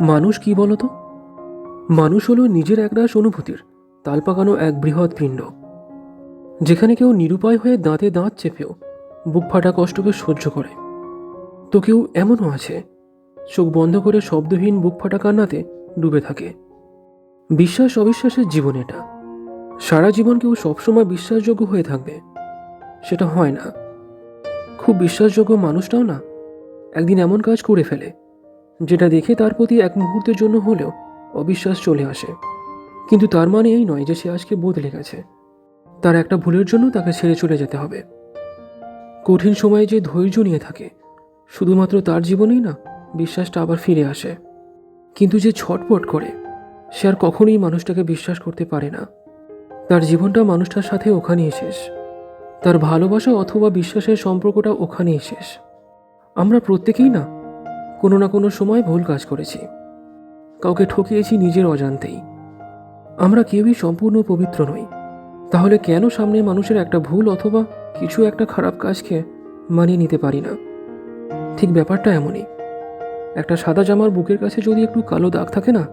মানুষ কি বলতো? মানুষ হলো নিজের একরাশ অনুভূতির, তাল পাকানো এক বৃহৎ পিণ্ড। যেখানে কেউ নিরুপায় হয়ে দাঁতে দাঁত চেপেও বুক ফাটা কষ্টকে সহ্য করে। তো কেউ এমনও আছে, চোখ বন্ধ করে শব্দহীন বুক ফাটা কান্নাতে ডুবে থাকে। বিশ্বাস অবিশ্বাসের জীবন এটা। সারা জীবন কেউ সবসময় বিশ্বাসযোগ্য হয়ে থাকবে, সেটা হয় না। খুব বিশ্বাসযোগ্য মানুষটাও না, একদিন এমন কাজ করে ফেলে যেটা দেখে তার প্রতি এক মুহূর্তের জন্য হলেও অবিশ্বাস চলে আসে। কিন্তু তার মানে এই নয় যে সে আজকে বদলে গেছে। তার একটা ভুলের জন্য তাকে ছেড়ে চলে যেতে হবে। কঠিন সময়ে যে ধৈর্য নিয়ে থাকে, শুধুমাত্র তার জীবনেই না, বিশ্বাসটা আবার ফিরে আসে। কিন্তু যে ছটপট করে, সে আর কখনোই মানুষটাকে বিশ্বাস করতে পারে না। তার জীবনটা মানুষটার সাথে ওখানেই শেষ। তার ভালোবাসা অথবা বিশ্বাসের সম্পর্কটা ওখানেই শেষ। আমরা প্রত্যেকেই না কোনো না কোনো সময় ভুল কাজ করেছি। কাউকে ঠকিয়েছি নিজের অজান্তেই। আমরা কেউই সম্পূর্ণ পবিত্র নই। তাহলে কেন সামনে মানুষের একটা ভুল অথবা কিছু একটা খারাপ কাজকে মানিয়ে নিতে পারি না? ঠিক ব্যাপারটা এমনই। একটা সাদা জামার বুকের কাছে যদি একটু কালো দাগ থাকে না,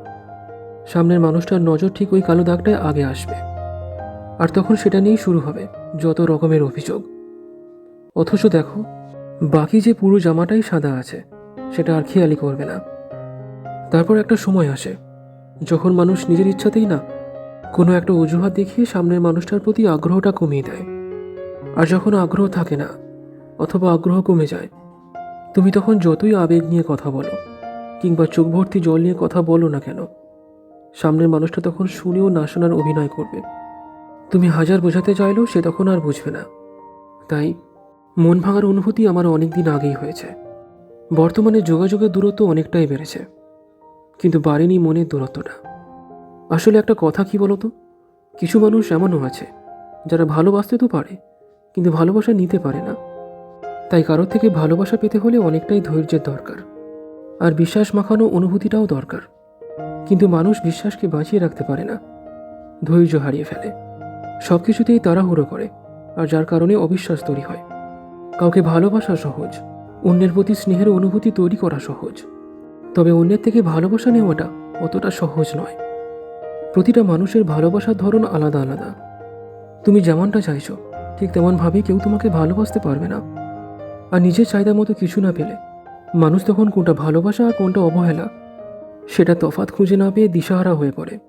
সামনের মানুষটার নজর ঠিক ওই কালো দাগটায় আগে আসবে। আর তখন সেটা নিয়েই শুরু হবে, যত রকমের অভিযোগ। অথচ দেখো, বাকি যে পুরো জামাটাই সাদা আছে সেটা আর খেয়ালি করবে না। তারপর একটা সময় আসে, যখন মানুষ নিজের ইচ্ছাতেই না কোনো একটা অজুহাত দেখিয়ে সামনের মানুষটার প্রতি আগ্রহটা কমিয়ে দেয়। আর যখন আগ্রহ থাকে না, অথবা আগ্রহ কমে যায়, তুমি তখন যতই আবেগ নিয়ে কথা বলো, কিংবা চোখ ভর্তি জল নিয়ে কথা বলো না কেন, সামনের মানুষটা তখন শুনেও না শোনার অভিনয় করবে। তুমি হাজার বোঝাতে চাইলেও সে তখন আর বুঝবে না। তাই মন ভাঙার অনুভূতি আমার অনেক দিন আগেই হয়েছে। বর্তমানে যোগাযোগের দূরত্ব অনেকটাই বেড়েছে, কিন্তু বাড়েনি মনের দূরত্বটা। আসলে একটা কথা কি বলতো? কিছু মানুষ এমনও আছে, যারা ভালোবাসতে তো পারে, কিন্তু ভালোবাসা নিতে পারে না। তাই কারোর থেকে ভালোবাসা পেতে হলে অনেকটাই ধৈর্যের দরকার, আর বিশ্বাস মাখানো অনুভূতিটাও দরকার। কিন্তু মানুষ বিশ্বাসকে বাঁচিয়ে রাখতে পারে না, ধৈর্য হারিয়ে ফেলে। সব কিছুতেই তাড়াহুড়ো করে, আর যার কারণে অবিশ্বাস তৈরি হয়। কাউকে ভালোবাসা সহজ অন্যের প্রতি স্নেহের অনুভূতি তৈরি করা সহজ। তবে অন্যের থেকে ভালোবাসা নেওয়াটা অতটা সহজ নয়। প্রতিটা মানুষের ভালোবাসার ধরন আলাদা আলাদা। তুমি যেমনটা চাইছো, ঠিক তেমনভাবেই কেউ তোমাকে ভালোবাসতে পারবে না। আর নিজের চাহিদা মতো কিছু না পেলে, মানুষ তখন কোনটা ভালোবাসা আর কোনটা অবহেলা, সেটা তফাৎ খুঁজে না পেয়ে দিশাহারা হয়ে পড়ে।